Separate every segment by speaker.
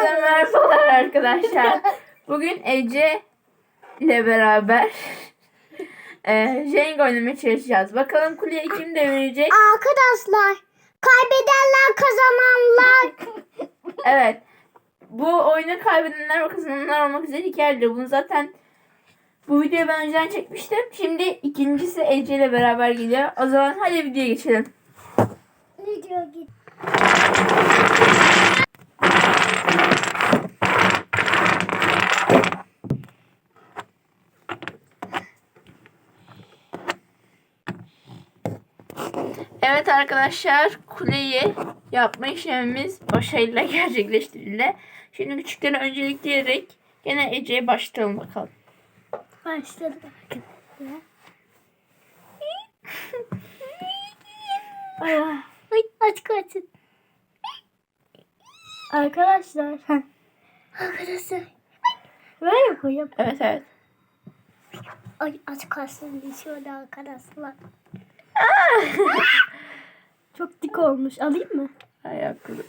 Speaker 1: Herkese merhabalar arkadaşlar. Bugün Ece ile beraber e, Jenga oynamaya çalışacağız. Bakalım kuleye kim devirecek?
Speaker 2: Arkadaşlar kaybedenler kazananlar.
Speaker 1: Evet. Bu oyunu kaybedenler ve kazananlar olmak üzere iki yerde. Bunu zaten bu videoyu ben önceden çekmiştim. Şimdi ikincisi Ece ile beraber geliyor. O zaman hadi videoya geçelim.
Speaker 2: Video git.
Speaker 1: Evet arkadaşlar kuleyi yapma işlemimiz başarıyla gerçekleştirildi. Şimdi küçükleri öncelikleyerek gene Ece'ye başlayalım bakalım.
Speaker 2: Başladı arkadaşlar. Ay, ay aç kaçın. Arkadaşlar. Arkadaşlar. Böyle koyayım?
Speaker 1: Evet evet.
Speaker 2: Ay aç kaçsın diye şöyle arkadaşlar. Çok dik olmuş. Alayım mı?
Speaker 1: Ayakkabı.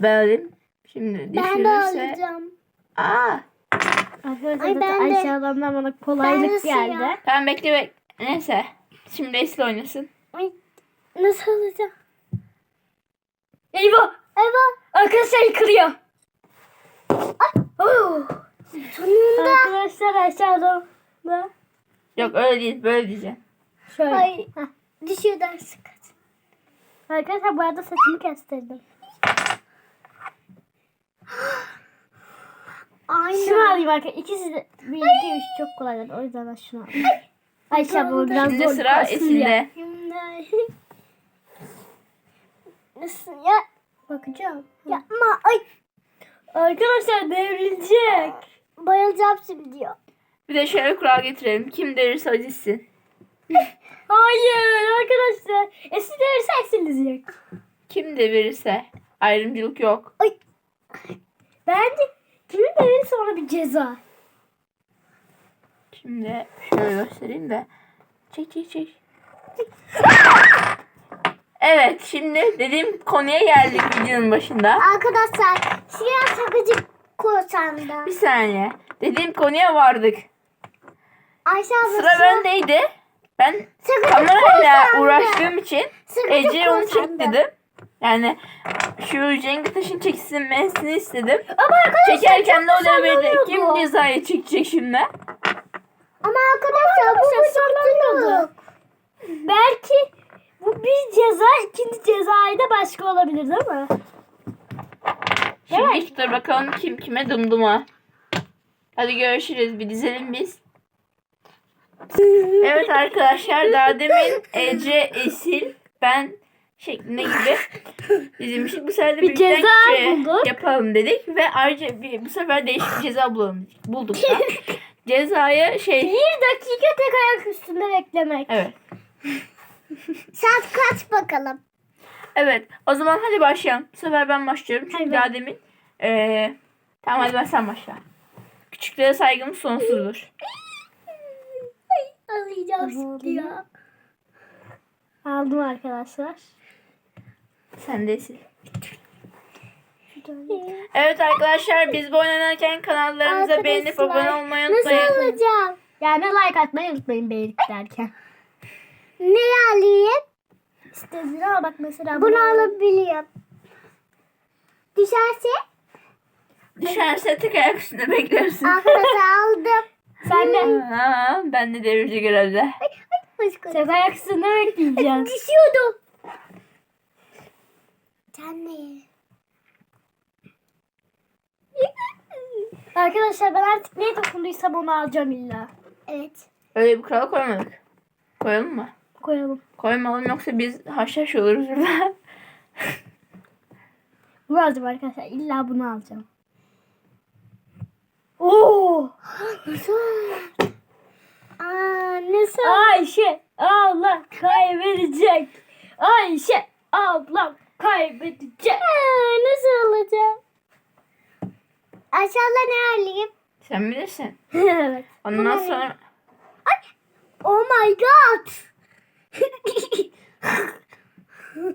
Speaker 1: Ben alayım. Şimdi
Speaker 2: Ben de
Speaker 1: düşürürse...
Speaker 2: alacağım.
Speaker 1: Aa,
Speaker 2: Arkadaşlar
Speaker 3: Ay, ben de-
Speaker 2: Ayşe ablamdan bana
Speaker 3: Ben de
Speaker 2: kolaylık
Speaker 3: siyah.
Speaker 2: geldi.
Speaker 1: tamam bekle bek. Neyse. Şimdi Esli oynasın.
Speaker 2: Ay, nasıl alacağım?
Speaker 3: Eyvah!
Speaker 2: Eyvah.
Speaker 3: Arkadaşlar yıkılıyor.
Speaker 2: Oh. Sonunda.
Speaker 3: Arkadaşlar aşağıda da
Speaker 1: Yok öyle değil böyle diyeceğim.
Speaker 3: şöyle.
Speaker 2: Ay.
Speaker 3: Heh.
Speaker 2: Düşüyordan sıkı.
Speaker 3: Arkadaşlar bu arada saçımı kestirdim.
Speaker 2: Aynen.
Speaker 3: Şunu alayım arkadaşlar. İkisi de bir, iki, üç çok kolay. O yüzden ben şunu alayım. Ayşe abla biraz
Speaker 1: Şimdi
Speaker 3: zor
Speaker 1: sıra. Esil'de.
Speaker 2: Nasıl ya?
Speaker 3: Bakacağım.
Speaker 2: Yapma. Ay.
Speaker 3: Arkadaşlar devrilecek.
Speaker 2: Bayılacağım şimdi diyor.
Speaker 1: Bir de şöyle kural getirelim. Kim derirse o dizsin.
Speaker 3: Hayır arkadaşlar. Esin devirse eksilecek.
Speaker 1: Kim devirirse. Ayrımcılık yok.
Speaker 2: Ay.
Speaker 3: Bence kimin devirirse ona bir ceza.
Speaker 1: Şimdi şöyle göstereyim de. Çek çek çek. Evet şimdi dediğim konuya geldik videonun başında.
Speaker 2: Arkadaşlar siyah sakıcı korsandı.
Speaker 1: Bir saniye. Dediğim konuya vardık.
Speaker 2: Ayşe abla
Speaker 1: Sıra bendeydi. Ben
Speaker 2: Sakıcı
Speaker 1: kamerayla
Speaker 2: korsandı.
Speaker 1: uğraştığım için Ece'ye onu çek
Speaker 2: korsandı.
Speaker 1: dedim. Yani şu Jenga taşın çekilmesini istedim.
Speaker 3: Ama arkadaşlar
Speaker 1: Çekerken de o
Speaker 3: çok sallanıyordu.
Speaker 1: Kim cezayı çekecek şimdi?
Speaker 2: Ama arkadaşlar bu
Speaker 3: Arkadaşlar
Speaker 2: sallanıyordu.
Speaker 3: sallanıyordu. Belki bu bir ceza, ikinci cezayı da başka olabilir değil mi?
Speaker 1: Şimdi
Speaker 3: Evet.
Speaker 1: işte bakalım kim kime dumduma. Hadi görüşürüz. Bir dizelim biz. Evet arkadaşlar daha demin Ece, Esil, ben şeklinde gibi dizilmiştik. Bu sefer de
Speaker 3: Bir ceza
Speaker 1: küçüğe
Speaker 3: bulduk.
Speaker 1: yapalım dedik ve ayrıca bir, bu sefer değişik bir ceza bulalım dedik. Bulduk da. Cezayı şey
Speaker 3: Bir dakika tek ayak üstünde beklemek.
Speaker 1: evet.
Speaker 2: Saat kaç bakalım.
Speaker 1: Evet. O zaman hadi başlayalım. Bu sefer ben başlıyorum. Çünkü
Speaker 3: Hadi.
Speaker 1: daha demin eee tamam hadi ben sen başla. Küçüklere saygımız sonsuzdur.
Speaker 2: Alacağım şimdi ya.
Speaker 3: Aldım arkadaşlar.
Speaker 1: Sen de Esil. Evet arkadaşlar biz bu oynanırken kanallarımıza beğenip abone olmayı
Speaker 2: Nasıl
Speaker 1: unutmayın.
Speaker 2: alacağım?
Speaker 3: Yani like atmayı unutmayın beğenip derken.
Speaker 2: Ne alayım?
Speaker 3: İstediğini al bak mesela.
Speaker 2: Bunu alabiliyorum. Düşerse
Speaker 1: Düşerse tek ayak üstünde beklersin.
Speaker 2: arkadaşlar aldım.
Speaker 3: Sen de
Speaker 1: Aa, ben de devirci görevde.
Speaker 3: Tek ayak üstünde bekleyeceksin.
Speaker 2: Düşüyordu. Sen ne?
Speaker 3: Arkadaşlar ben artık neye dokunduysam onu alacağım illa.
Speaker 2: Evet.
Speaker 1: Öyle bir kural koymadık. Koyalım mı?
Speaker 3: Koyalım.
Speaker 1: Koymalım yoksa biz haşhaş oluruz burada.
Speaker 3: Bunu alacağım arkadaşlar. İlla bunu alacağım. Oo!
Speaker 2: Nasıl? Aa, nasıl?
Speaker 3: Ayşe abla kaybedecek. Ayşe ablam kaybedecek.
Speaker 2: Aa, nasıl alacağım? Aşağıda ne alayım?
Speaker 1: Sen bilirsin.
Speaker 3: evet.
Speaker 1: Ondan sonra
Speaker 2: Oh my god.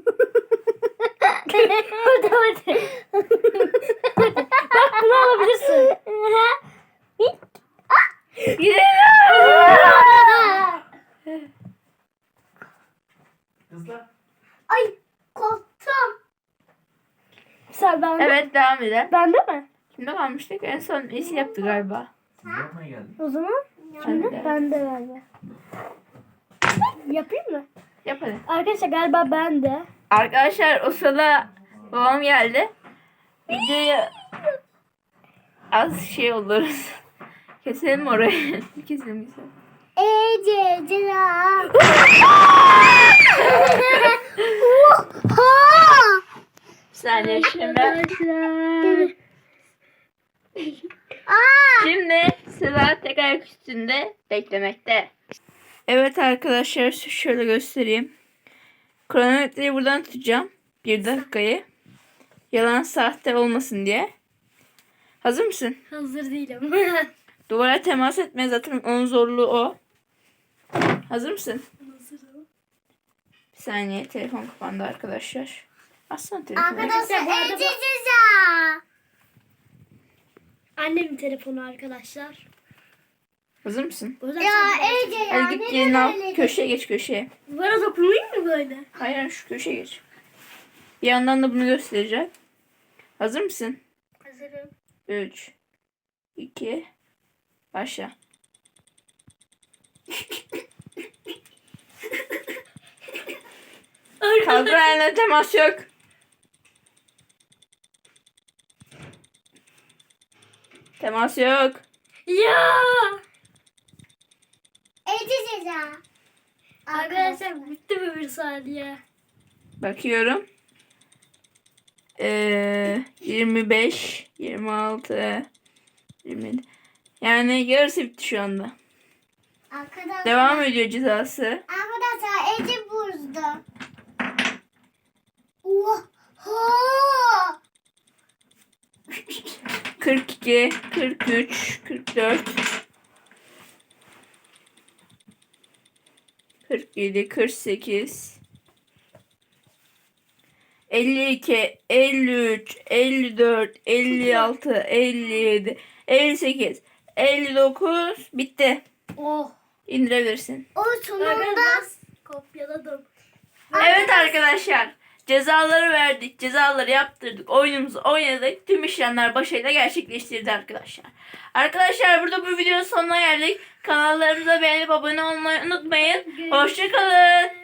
Speaker 3: Hadi hadi.
Speaker 1: Devam edelim.
Speaker 3: Bende mi?
Speaker 1: Kimde kalmıştık? En son Esi yaptı galiba.
Speaker 4: Siz yapmaya geldin.
Speaker 3: O zaman
Speaker 1: Ben
Speaker 3: şimdi
Speaker 1: de.
Speaker 3: bende bende. Yapayım mı?
Speaker 1: Yap hadi.
Speaker 3: Arkadaşlar galiba bende.
Speaker 1: Arkadaşlar o sırada babam geldi. Videoyu az şey oluruz. Keselim orayı. keselim keselim.
Speaker 2: Ece Cela.
Speaker 1: Saniye şimdi.
Speaker 3: Arkadaşlar.
Speaker 1: Şimdi sıra tek ayak üstünde beklemekte. Evet arkadaşlar şöyle göstereyim. Kronometreyi buradan tutacağım. Bir dakikayı. Yalan sahte olmasın diye. Hazır mısın?
Speaker 3: Hazır değilim.
Speaker 1: Duvara temas etme zaten onun zorluğu o. Hazır mısın?
Speaker 3: Hazırım.
Speaker 1: Bir saniye telefon kapandı arkadaşlar. Aslında telefon.
Speaker 2: Arkadaşlar
Speaker 3: bu arada
Speaker 2: Ece
Speaker 3: bu-. Annemin telefonu arkadaşlar.
Speaker 1: Hazır mısın?
Speaker 2: Ya Ece ya.
Speaker 1: Hadi git yerini al. Köşeye geç köşeye.
Speaker 3: Bana dokunayım mı böyle?
Speaker 1: Hayır şu köşeye geç. Bir yandan da bunu göstereceğim. Hazır mısın?
Speaker 3: Hazırım.
Speaker 1: 3 2 Başla. Kaldır eline temas yok. Temas yok.
Speaker 3: Ya!
Speaker 2: Ece Ceza.
Speaker 3: Arkadaşlar bitti mi bir saniye?
Speaker 1: Bakıyorum. Ee, 25, 26, 27. Yani yarısı bitti şu anda.
Speaker 2: Arkadaşlar.
Speaker 1: Devam ediyor cezası.
Speaker 2: Arkadaşlar Ece buzdu.
Speaker 1: 42, 43, 44, 47, 48, 52, 53, 54, 56, 57, 58, 59 bitti.
Speaker 3: Oh!
Speaker 2: O
Speaker 1: İndirebilirsin.
Speaker 2: sonunda
Speaker 3: kopyaladım.
Speaker 1: Evet arkadaşlar. Cezaları verdik. Cezaları yaptırdık. Oyunumuzu oynadık. Tüm işlemler başarıyla gerçekleştirdi arkadaşlar. Arkadaşlar burada bu videonun sonuna geldik. Kanallarımıza beğenip abone olmayı unutmayın. Hoşçakalın.